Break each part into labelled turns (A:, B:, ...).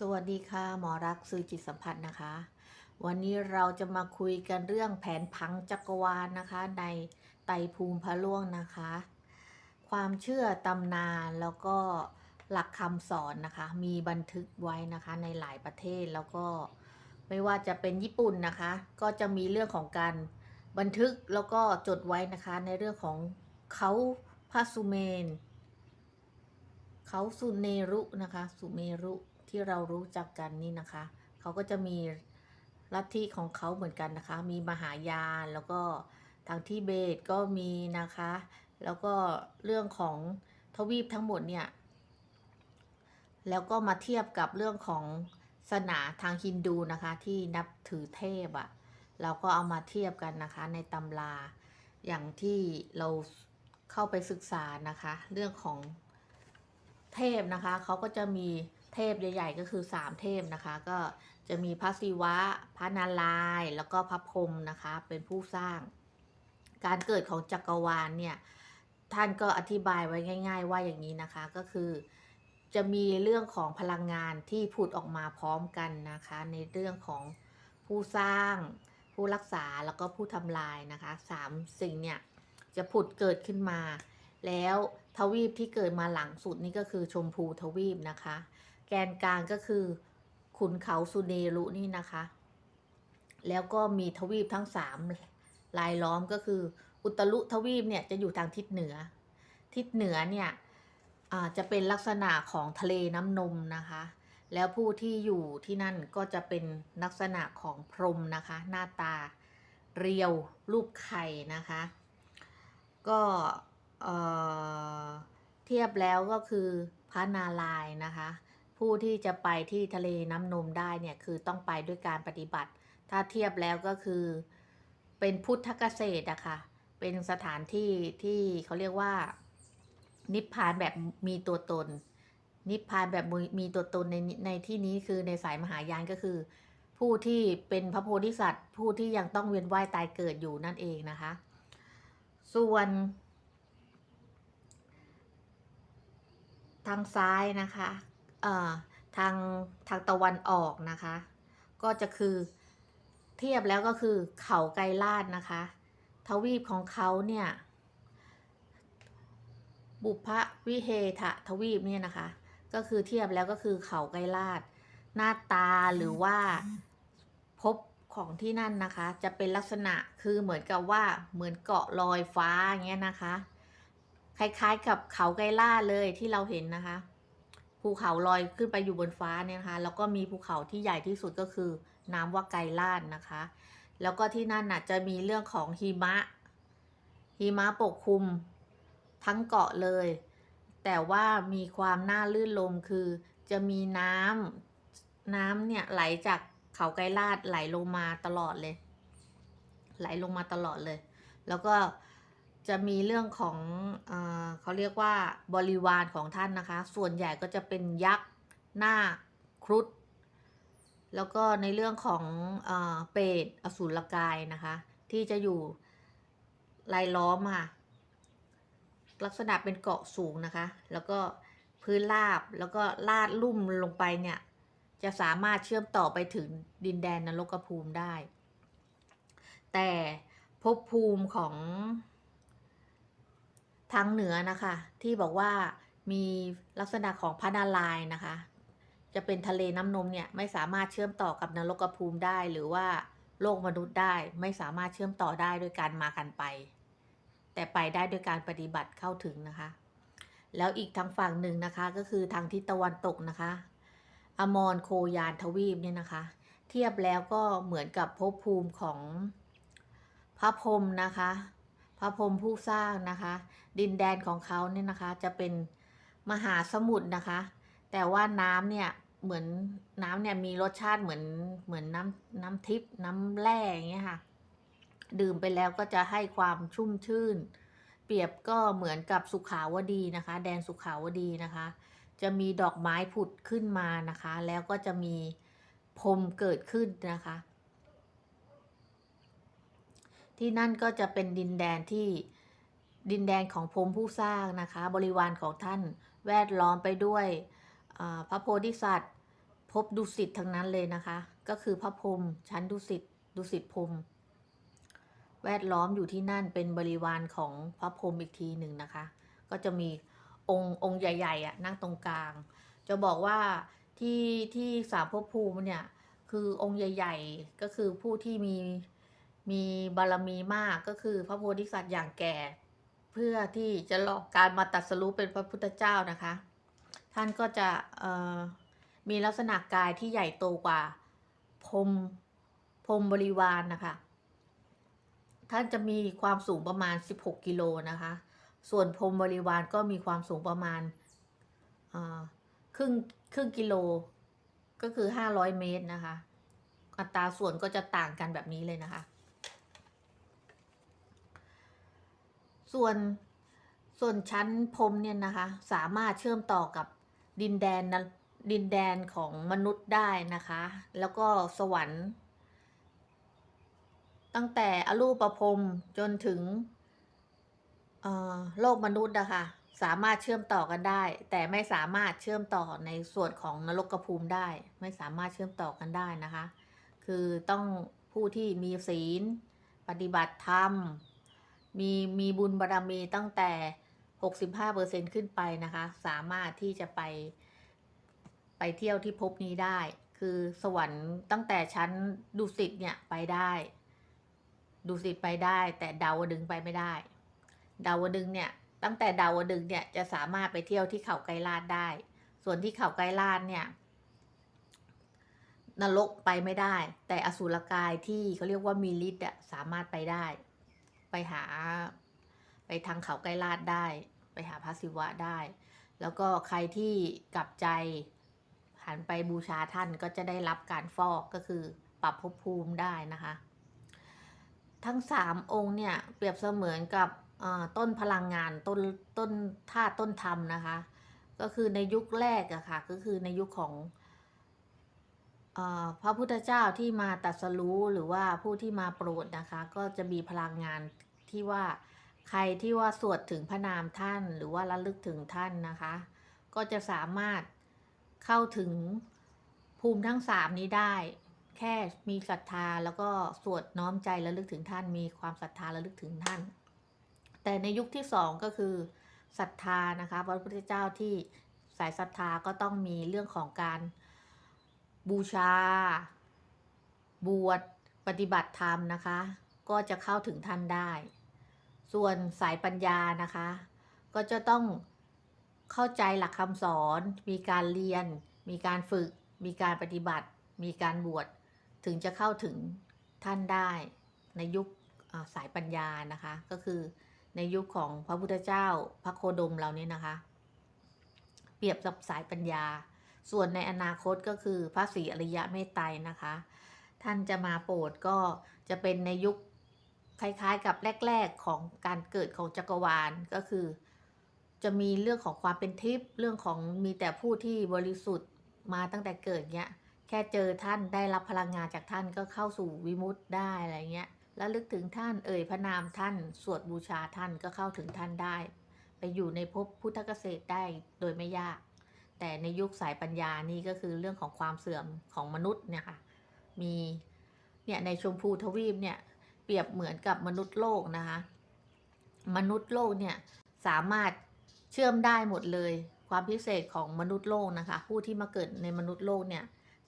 A: สวัสดีค่ะ หมอรักสื่อจิตสัมผัสนะคะ วันนี้เราจะมาคุยกันเรื่องแผนพังจักรวาลนะคะ ในไตภูมิพระล่วงนะคะ ความเชื่อตำนานแล้วก็หลักคำสอนนะคะ มีบันทึกไว้นะคะในหลายประเทศแล้วก็ไม่ว่าจะเป็นญี่ปุ่นนะคะ ก็จะมีเรื่องของการบันทึกแล้วก็จดไว้นะคะ ในเรื่องของเขาพระสุเมน เขาสุเนรุนะคะ สุเมรุ ที่เรารู้จักกันนี่นะคะ เขาก็จะมีลัทธิของเขาเหมือนกันนะคะ มีมหายานแล้วก็ทางทิเบตก็มีนะคะ แล้วก็เรื่องของทวีปทั้งหมดเนี่ย แล้วก็มาเทียบกับเรื่องของศาสนาทางฮินดูนะคะ ที่นับถือเทพอะ่ะ เราก็เอามาเทียบกันนะคะ ในตำราอย่างที่เราเข้าไปศึกษานะคะ เรื่องของเทพนะคะ เขาก็จะมี เทพใหญ่ๆก็คือสามเทพนะคะ ก็จะมีพระศิวะ พระนารายณ์แล้วก็พระพรหมนะคะ เป็นผู้สร้าง การเกิดของจักรวาลเนี่ย ท่านก็อธิบายไว้ง่าย ๆ ว่าอย่างนี้นะคะก็คือจะมีเรื่องของพลังงานที่ผุดออกมาพร้อมกันนะคะ ในเรื่องของผู้สร้าง ผู้รักษาแล้วก็ผู้ทำลายนะคะสามสิ่งเนี่ยจะผุดเกิดขึ้นมา แล้วทวีปที่เกิดมาหลังสุดนี่ก็คือชมพูทวีปนะคะ แกนกลางก็คือ ขุนเขาสุเนรุนี่นะคะ แล้วก็มีทวีปทั้งสามลายล้อมก็คือ อุตรุทวีปเนี่ยจะอยู่ทางทิศเหนือ ทิศเหนือเนี่ยจะเป็นลักษณะของทะเลน้ำนมนะคะ แล้วผู้ที่อยู่ที่นั่นก็จะเป็นลักษณะของพรมนะคะ หน้าตาเรียวรูปไข่นะคะ ก็เอ่อเทียบแล้วก็คือพระนารายณ์นะคะ ผู้ที่จะไปที่ทะเลน้ำนมได้เนี่ยคือต้องไปด้วยการปฏิบัติ ถ้าเทียบแล้วก็คือเป็นพุทธเกษตรอะค่ะ เป็นสถานที่ที่เขาเรียกว่า นิพพานแบบมีตัวตน นิพพานแบบมีตัวตนในในที่นี้คือในสายมหายานก็คือ ผู้ที่เป็นพระโพธิสัตว์ ผู้ที่ยังต้องเวียนว่ายตายเกิดอยู่นั่นเองนะคะ ส่วน ทางซ้ายนะคะ ทางทางตะวันออกนะคะ ก็จะคือเทียบแล้วก็คือเขาไกรลาดนะคะ ทวีปของเขาเนี่ย บุพวิเฮทะทวีปเนี่ยนะคะ ก็คือเทียบแล้วก็คือเขาไกรลาด หน้าตาหรือว่าพบของที่นั่นนะคะ จะเป็นลักษณะคือเหมือนกับว่าเหมือนเกาะลอยฟ้าอย่างเงี้ยนะคะ คล้ายๆกับเขาไกรล่าดเลยที่เราเห็นนะคะ ภูเขาลอยขึ้นไปอยู่บนฟ้าเนี่ยนะคะแล้วก็มีภูเขาที่ใหญ่ที่สุดก็คือน้ำว่าไกรลาดนะคะ แล้วก็ที่นั่นน่ะจะมีเรื่องของหิมะหิมะปกคลุมทั้งเกาะเลย แต่ว่ามีความน่าลื่นลมคือจะมีน้ำน้ำเนี่ยไหลจากเขาไกรลาดไหลลงมาตลอดเลย ไหลลงมาตลอดเลย แล้วก็ จะมีเรื่องของเอเขาเรียกว่าบริวารของท่านนะคะ ส่วนใหญ่ก็จะเป็นยักษ์หน้าครุฑแล้วก็ในเรื่องของเออเปรตอสูรกายนะคะ ที่จะอยู่รายล้อมค่ะลักษณะเป็นเกาะสูงนะคะ แล้วก็พื้นราบแล้วก็ลาดลุ่มลงไปเนี่ย จะสามารถเชื่อมต่อไปถึงดินแดนนรกภูมิได้ แต่ภพภูมิของ ทางเหนือนะคะ ที่บอกว่ามีลักษณะของพระนารายณ์นะคะ จะเป็นทะเลน้ำนมเนี่ยไม่สามารถเชื่อมต่อกับนรกภูมิได้ หรือว่าโลกมนุษย์ได้ไม่สามารถเชื่อมต่อได้ด้วยการมากันไป แต่ไปได้ด้วยการปฏิบัติเข้าถึงนะคะ แล้วอีกทางฝั่งหนึ่งนะคะ ก็คือทางทิศตะวันตกนะคะ อมรโคยานทวีปเนี่ยนะคะ เทียบแล้วก็เหมือนกับภพภูมิของพระพรหมนะคะ พระพรหมผู้สร้างนะคะ ดินแดนของเขาเนี่ยนะคะ จะเป็นมหาสมุทรนะคะ แต่ว่าน้ำเนี่ยเหมือนน้ำเนี่ยมีรสชาติเหมือนเหมือนน้ำน้ำทิพย์น้ำแร่อย่างเงี้ยค่ะ ดื่มไปแล้วก็จะให้ความชุ่มชื่น เปรียบก็เหมือนกับสุขาวดีนะคะ แดนสุขาวดีนะคะ จะมีดอกไม้ผุดขึ้นมานะคะ แล้วก็จะมีพรมเกิดขึ้นนะคะ ที่นั่นก็จะเป็นดินแดนที่ดินแดนของพรมผู้สร้างนะคะ บริวารของท่านแวดล้อมไปด้วยพระโพธิสัตว์พพดุสิตทั้งนั้นเลยนะคะ ก็คือพระพรมชั้นดุสิตดุสิตพรมแวดล้อมอยู่ที่นั่นเป็นบริวารของพระพรมอีกทีหนึ่งนะคะ ก็จะมีองค์องค์ใหญ่ๆอะนั่งตรงกลาง จะบอกว่าที่ที่สามภพภูมิเนี่ยคือองค์ใหญ่ ๆ ก็คือผู้ที่มี มีบารมีมากก็คือพระโพธิสัตว์อย่างแก่ เพื่อที่จะรอกการมาตัดสรู้เป็นพระพุทธเจ้านะคะ ท่านก็จะมีลักษณะกายที่ใหญ่โตกว่าพรมพรมบริวารนนะคะ ท่านจะมีความสูงประมาณ 16 กิโลนะคะ ส่วนพรมบริวารก็มีความสูงประมาณครึ่งครึ่งกิโลก็คือ 500 เมตรนะคะ อัตราส่วนก็จะต่างกันแบบนี้เลยนะคะ ส่วนส่วนชั้นพรมเนี่ยนะคะ สามารถเชื่อมต่อกับดินแดนนะดินแดนของมนุษย์ได้นะคะ แล้วก็สวรรค์ ตั้งแต่อรูปภพรมจนถึงโลกมนุษย์นะคะสามารถเชื่อมต่อกันได้ แต่ไม่สามารถเชื่อมต่อในส่วนของนรกภูมิได้ ไม่สามารถเชื่อมต่อกันได้นะคะ คือต้องผู้ที่มีศีล ปฏิบัติธรรม มีมีบุญบารรมีตั้งแต่ 65%ขึ้นไปนะคะ สามารถที่จะไปไปเที่ยวที่ภพนี้ได้ คือสวรรค์ตั้งแต่ชั้นดุสิตเนี่ยไปได้ดุสิตไปได้ แต่ดาวดึงไปไม่ได้ ดาวดึงเนี่ยตั้งแต่ดาวดึงเนี่ยจะสามารถไปเที่ยวที่เขาไกรลาดได้ ส่วนที่เขาไกรลาดเนี่ยนรกไปไม่ได้ แต่อสุรกายที่เขาเรียกว่ามีฤทธิ์อะสามารถไปได้ ไปหา ไปทางเขาไกรลาดได้ ไปหาพระศิวะได้ แล้วก็ใครที่กลับใจหันไปบูชาท่านก็จะได้รับการฟอกก็คือปรับภพภูมิได้นะคะ ทั้งสามองค์เนี่ยเปรียบเสมือนกับต้นพลังงานต้นต้นธาตุต้นธรรมนะคะ ก็คือในยุคแรกอะค่ะก็คือในยุคของ พระพุทธเจ้าที่มาตรัสรู้หรือว่าผู้ที่มาโปรดนะคะ ก็จะมีพลังงานที่ว่าใครที่ว่าสวดถึงพระนามท่านหรือว่าระลึกถึงท่านนะคะ ก็จะสามารถเข้าถึงภูมิทั้งสามนี้ได้ แค่มีศรัทธาแล้วก็สวดน้อมใจระลึกถึงท่าน มีความศรัทธาระลึกถึงท่าน แต่ในยุคที่สองก็คือศรัทธานะคะพระพุทธเจ้าที่สายศรัทธาก็ต้องมีเรื่องของการ บูชา บวชปฏิบัติธรรมนะคะ ก็จะเข้าถึงท่านได้ ส่วนสายปัญญานะคะ ก็จะต้องเข้าใจหลักคำสอน มีการเรียน มีการฝึก มีการปฏิบัติ มีการบวช ถึงจะเข้าถึงท่านได้ในยุคสายปัญญานะคะ ก็คือในยุคของพระพุทธเจ้าพระโคดมเรานี่ยนะคะ เปรียบกับสายปัญญา ส่วนในอนาคตก็คือพระศรีอริยะเมตไตรนะคะ ท่านจะมาโปรดก็จะเป็นในยุคคล้ายๆ กับแรก ๆ ของการเกิดของจักรวาลก็คือ จะมีเรื่องของความเป็นทิพย์เรื่องของมีแต่ผู้ที่บริสุทธิ์มาตั้งแต่เกิดเนี้ยแค่เจอท่านได้รับพลังงานจากท่านก็เข้าสู่วิมุตติได้อะไรเงี้ย แล้วลึกถึงท่านเอ่ยพระนามท่านสวดบูชาท่านก็เข้าถึงท่านได้ ไปอยู่ในภพพุทธเกษตรได้โดยไม่ยาก แต่ในยุคสายปัญญานี่ก็คือเรื่องของความเสื่อมของมนุษย์เนี่ยค่ะมีเนี่ยในชมพูทวีปเนี่ยเปรียบเหมือนกับมนุษย์โลกนะคะมนุษย์โลกเนี่ยสามารถเชื่อมได้หมดเลย ความพิเศษของมนุษย์โลกนะคะผู้ที่มาเกิดในมนุษย์โลกเนี่ย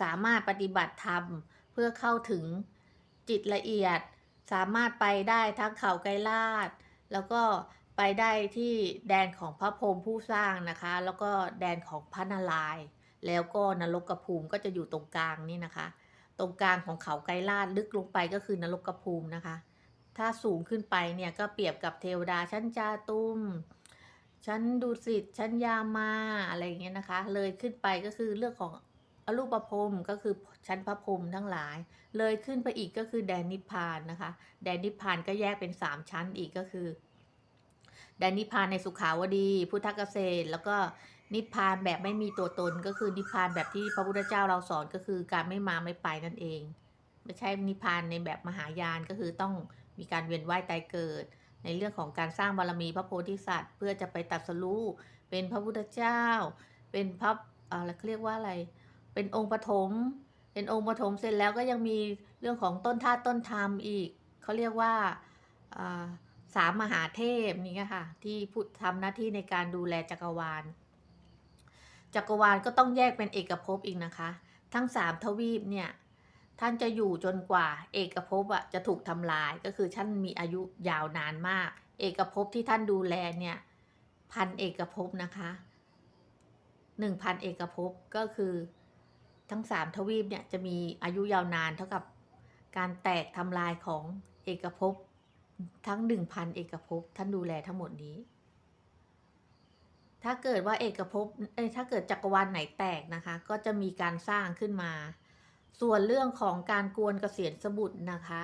A: สามารถปฏิบัติธรรมเพื่อเข้าถึงจิตละเอียด สามารถไปได้ทั้งเขาไกรลาดแล้วก็ ไปได้ที่แดนของพระพรหมผู้สร้างนะคะ แล้วก็แดนของพระนารายณ์แล้วก็นรกภูมิก็จะอยู่ตรงกลางนี่นะคะ ตรงกลางของเขาไกรลาดลึกลงไปก็คือนรกภูมินะคะ ถ้าสูงขึ้นไปเนี่ยก็เปรียบกับเทวดาชั้นจาตุมชั้นดุสิตชั้นยามาอะไรอย่างเงี้ยนะคะ เลยขึ้นไปก็คือเรื่องของอรูปภพก็คือชั้นพระพรหมทั้งหลาย เลยขึ้นไปอีกก็คือแดนนิพพานนะคะ แดนนิพพานก็แยกเป็นสามชั้นอีกก็คือ แดนนิพพานในสุขาวดี พุทธเกษตร แล้วก็นิพพานแบบไม่มีตัวตนก็คือนิพพานแบบที่พระพุทธเจ้าเราสอนก็คือการไม่มาไม่ไปนั่นเอง ไม่ใช่นิพพานในแบบมหายานก็คือต้องมีการเวียนว่ายตายเกิด ในเรื่องของการสร้างบารมีพระโพธิสัตว์ เพื่อจะไปตรัสรู้เป็นพระพุทธเจ้า เป็นพระอะไรเขาเรียกว่าอะไร เป็นองค์ปฐมเป็นองค์ปฐมเสร็จแล้วก็ยังมีเรื่องของต้นธาตุต้นธรรมอีกเขาเรียกว่าอ่า สามมหาเทพนี่ค่ะ ที่พูดทำหน้าที่ในการดูแลจักรวาล จักรวาลก็ต้องแยกเป็นเอกภพอีกนะคะ ทั้งสามทวีปเนี่ยท่านจะอยู่จนกว่า เอกภพอะจะถูกทำลายก็คือท่านมีอายุยาวนานมาก เอกภพที่ท่านดูแลเนี่ยพันเอกภพนะคะหนึ่งพันเอกภพก็คือทั้งสามทวีปเนี่ยจะมีอายุยาวนานเท่ากับการแตกทำลายของเอกภพ ทั้งหนึ่งพันเอกภพท่านดูแลทั้งหมดนี้ ถ้าเกิดว่าเอกภพเอ้ถ้าเกิดจักรวาลไหนแตกนะคะ ก็จะมีการสร้างขึ้นมา ส่วนเรื่องของการกวนเกษียณสมุทรนะคะ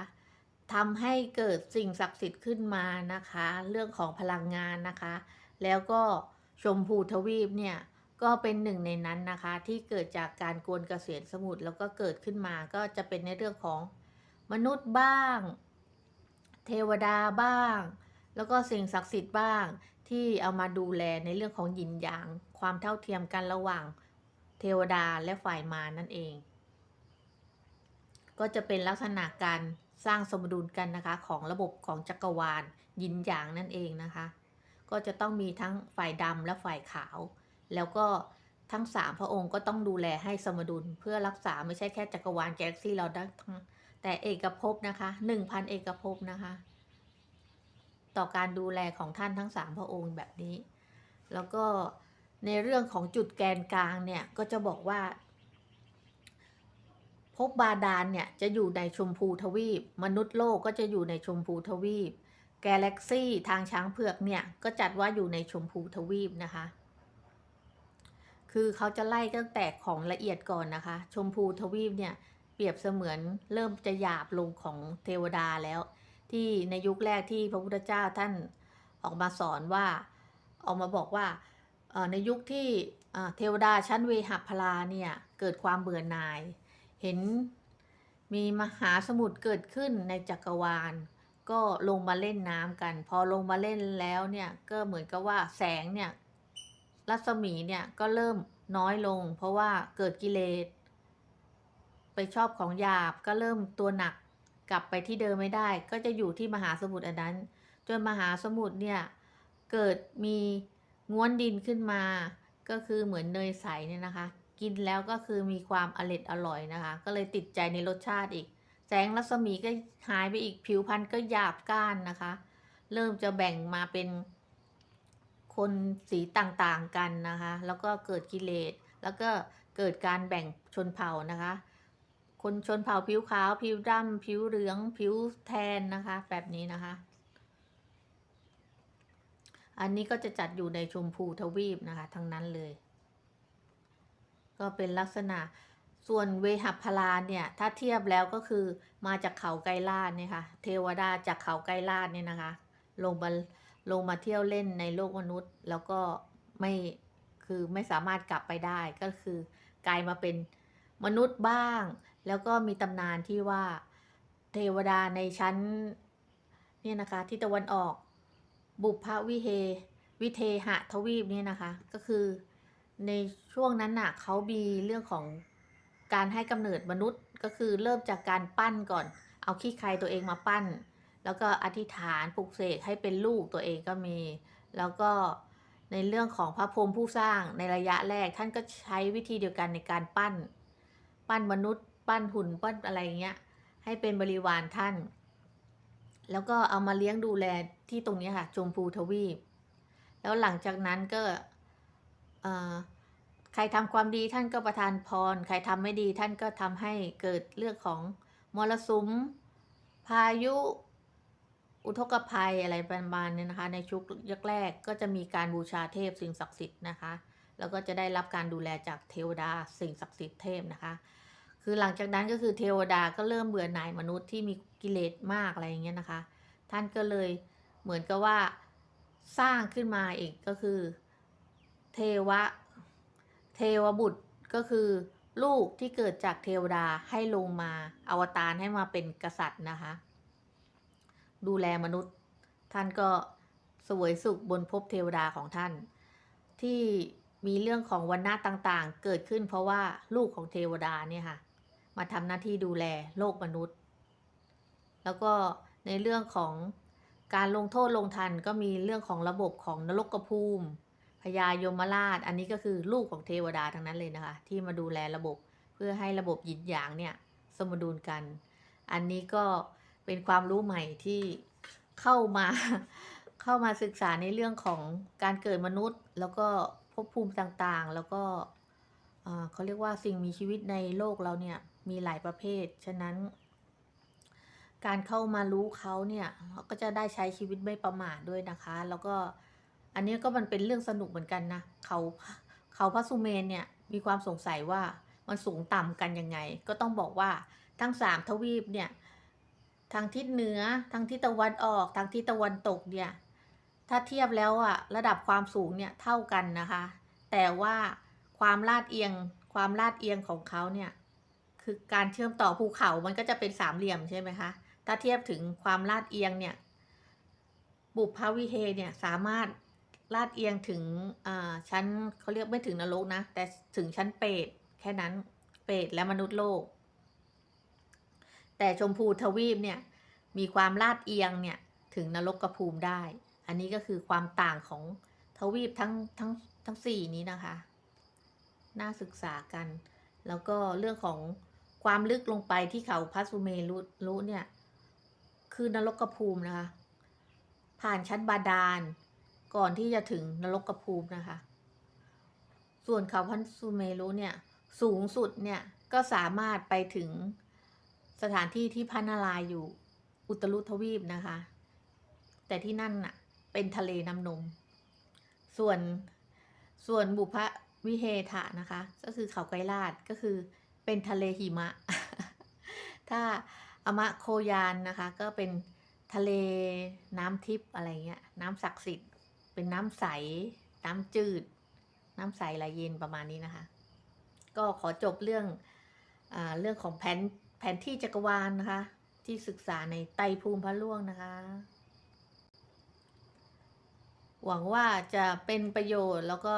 A: ทำให้เกิดสิ่งศักดิ์สิทธิ์ขึ้นมานะคะ เรื่องของพลังงานนะคะ แล้วก็ชมพูทวีปเนี่ยก็เป็นหนึ่งในนั้นนะคะ ที่เกิดจากการกวนเกษียณสมุทรแล้วก็เกิดขึ้นมาก็จะเป็นในเรื่องของมนุษย์บ้าง เทวดาบ้าง แล้วก็สิ่งศักดิ์สิทธิ์บ้าง ที่เอามาดูแลในเรื่องของยินหยาง ความเท่าเทียมกันระหว่างเทวดาและฝ่ายมานั่นเอง ก็จะเป็นลักษณะการสร้างสมดุลกันนะคะของระบบของจักรวาลยินหยางนั่นเองนะคะ ก็จะต้องมีทั้งฝ่ายดำและฝ่ายขาว แล้วก็ทั้งสามพระองค์ก็ต้องดูแลให้สมดุลเพื่อรักษาไม่ใช่แค่จักรวาลแกล็กซี่เราได้ทั้ง แต่เอกภพนะคะหนึ่งพันเอกภพนะคะ ต่อการดูแลของท่านทั้งสามพระองค์แบบนี้ แล้วก็ในเรื่องของจุดแกนกลางเนี่ยก็จะบอกว่าภพบาดาลเนี่ยจะอยู่ในชมพูทวีป มนุษย์โลกก็จะอยู่ในชมพูทวีป กาแล็กซี่ทางช้างเผือกเนี่ยก็จัดว่าอยู่ในชมพูทวีปนะคะ คือเขาจะไล่ตั้งแต่ของละเอียดก่อนนะคะ ชมพูทวีปเนี่ย เปรียบเสมือนเริ่มจะหยาบลงของเทวดาแล้ว ที่ในยุคแรกที่พระพุทธเจ้าท่านออกมาสอนว่าออกมาบอกว่าในยุคที่เทวดาชั้นเวหัพพลาเนี่ยเกิดความเบื่อหน่าย เห็นมีมหาสมุทรเกิดขึ้นในจักรวาล ก็ลงมาเล่นน้ำกัน พอลงมาเล่นแล้วเนี่ยก็เหมือนกับว่าแสงเนี่ยรัศมีเนี่ยก็เริ่มน้อยลง เพราะว่าเกิดกิเลส ไปชอบของหยาบก็เริ่มตัวหนักกลับไปที่เดิมไม่ได้ ก็จะอยู่ที่มหาสมุทรอันนั้น จนมหาสมุทรเนี่ยเกิดมีง้วนดินขึ้นมา ก็คือเหมือนเนยใสเนี่ยนะคะ กินแล้วก็คือมีความอร่ออร่อยนะคะ ก็เลยติดใจในรสชาติอีก แสงรัศมีก็หายไปอีกผิวพรรณก็หยาบก้านนะคะ เริ่มจะแบ่งมาเป็นคนสีต่างๆกันนะคะ แล้วก็เกิดกิเลส แล้วก็เกิดการแบ่งชนเผ่านะคะ คนชนเผ่าผิวขาว ผิวดำผิวเหลือง ผิวแทนนะคะ แบบนี้นะคะ อันนี้ก็จะจัดอยู่ในชมพูทวีปนะคะ ทั้งนั้นเลย ก็เป็นลักษณะส่วนเวหัพพลาเนี่ย ถ้าเทียบแล้วก็คือมาจากเขาไกลาดเนี่ยค่ะ เทวดาจากเขาไกลาดเนี่ยนะคะ ลงมาลงมาเที่ยวเล่นในโลกมนุษย์ แล้วก็ไม่คือไม่สามารถกลับไปได้ก็คือกลายมาเป็นมนุษย์บ้าง แล้วก็มีตำนานที่ว่าเทวดาในชั้นเนี่ยนะคะที่ตะวันออกบุพวิเฮวิเทหะทวีปเนี่ยนะคะ ก็คือในช่วงนั้นน่ะเขามีเรื่องของการให้กำเนิดมนุษย์ก็คือเริ่มจากการปั้นก่อน เอาขี้ใครตัวเองมาปั้น แล้วก็อธิษฐานปลุกเสกให้เป็นลูกตัวเองก็มี แล้วก็ในเรื่องของพระพรหมผู้สร้างในระยะแรกท่านก็ใช้วิธีเดียวกันในการปั้น ปั้นมนุษย์ ปั้นหุ่นปั้นอะไรเงี้ย ให้เป็นบริวารท่าน แล้วก็เอามาเลี้ยงดูแลที่ตรงนี้ค่ะ ชมพูทวีป แล้วหลังจากนั้นก็ใครทำความดีท่านก็ประทานพร ใครทำไม่ดีท่านก็ทำให้เกิดเรื่องของมรสุม พายุ อุทกภัยอะไรประมาณนี้นะคะ ในชุกยกแรกก็จะมีการบูชาเทพสิ่งศักดิ์สิทธิ์นะคะ แล้วก็จะได้รับการดูแลจากเทวดาสิ่งศักดิ์สิทธิ์เทพนะคะ คือหลังจากนั้นก็คือเทวดาก็เริ่มเบื่อหน่ายมนุษย์ที่มีกิเลสมากอะไรอย่างเงี้ยนะคะ ท่านก็เลยเหมือนกับว่าสร้างขึ้นมาอีกก็คือ เทวะ เทวบุตรก็คือลูกที่เกิดจากเทวดาให้ลงมาอวตารให้มาเป็นกษัตริย์นะคะ ดูแลมนุษย์ ท่านก็สวยสุขบนภพเทวดาของท่าน ที่มีเรื่องของวันณะต่างๆ เกิดขึ้นเพราะว่าลูกของเทวดาเนี่ยค่ะ มาทำหน้าที่ดูแลโลกมนุษย์ แล้วก็ในเรื่องของการลงโทษลงทันก็มีเรื่องของระบบของนรกกระภูมิพญายมราช อันนี้ก็คือลูกของเทวดาทั้งนั้นเลยนะคะ ที่มาดูแลระบบเพื่อให้ระบบหยินหยางเนี่ยสมดุลกัน อันนี้ก็เป็นความรู้ใหม่ที่เข้ามาเข้ามาศึกษาในเรื่องของการเกิดมนุษย์ แล้วก็ภพภูมิต่างๆ แล้วก็เขาเรียกว่าสิ่งมีชีวิตในโลกเราเนี่ย มีหลายประเภท ฉะนั้น การเข้ามารู้เขาเนี่ยเราก็จะได้ใช้ชีวิตไม่ประมาทด้วยนะคะ แล้วก็อันนี้ก็มันเป็นเรื่องสนุกเหมือนกันนะเขาเขาพระสุเมนเนี่ยมีความสงสัยว่ามันสูงต่ำกันยังไง ก็ต้องบอกว่าทั้งสามทวีปเนี่ยทางทิศเหนือทางทิศตะวันออกทางทิศตะวันตกเนี่ยถ้าเทียบแล้วอะระดับความสูงเนี่ยเท่ากันนะคะ แต่ว่าความลาดเอียงความลาดเอียงของเขาเนี่ย คือการเชื่อมต่อภูเขามันก็จะเป็นสามเหลี่ยมใช่ไหมคะ ถ้าเทียบถึงความลาดเอียงเนี่ย บุพภวิเฮเนี่ยสามารถลาดเอียงถึงอ่าชั้นเขาเรียกไม่ถึงนรกนะ แต่ถึงชั้นเปรตแค่นั้นเปรตและมนุษย์โลก แต่ชมพูทวีปเนี่ยมีความลาดเอียงเนี่ยถึงนรกกระภูมิได้ อันนี้ก็คือความต่างของทวีปทั้งทั้งทั้งสี่นี้นะคะ น่าศึกษากัน แล้วก็เรื่องของ ความลึกลงไปที่เขาพัสุเมรุรุเนี่ย คือนรกภูมินะคะ ผ่านชั้นบาดาล ก่อนที่จะถึงนรกภูมินะคะ ส่วนเขาพัสุเมรุเนี่ย สูงสุดเนี่ยก็สามารถไปถึงสถานที่ที่พระนารายอยู่อุตรุทวีปนะคะ แต่ที่นั่นน่ะ เป็นทะเลน้ำนม ส่วนส่วนบุพวิเฮทะนะคะ ก็คือเขาไกรลาดก็คือ เป็นทะเลหิมะ ถ้าอมะโคยานนะคะ ก็เป็นทะเลน้ำทิพย์อะไรเงี้ย น้ำศักดิ์สิทธิ์ เป็นน้ำใส น้ำจืด น้ำใสไหลเย็นประมาณนี้นะคะ ก็ขอจบเรื่องอเรื่องของแผนแผนที่จักรวาลนะคะ ที่ศึกษาในไตภูมิพระล่วงนะคะ หวังว่าจะเป็นประโยชน์แล้วก็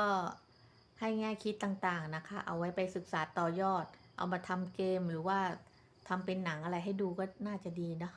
A: ให้แง่คิดต่างๆนะคะ เอาไว้ไปศึกษาต่อยอด เอามาทำเกมหรือว่าทำเป็นหนังอะไรให้ดูก็น่าจะดีนะ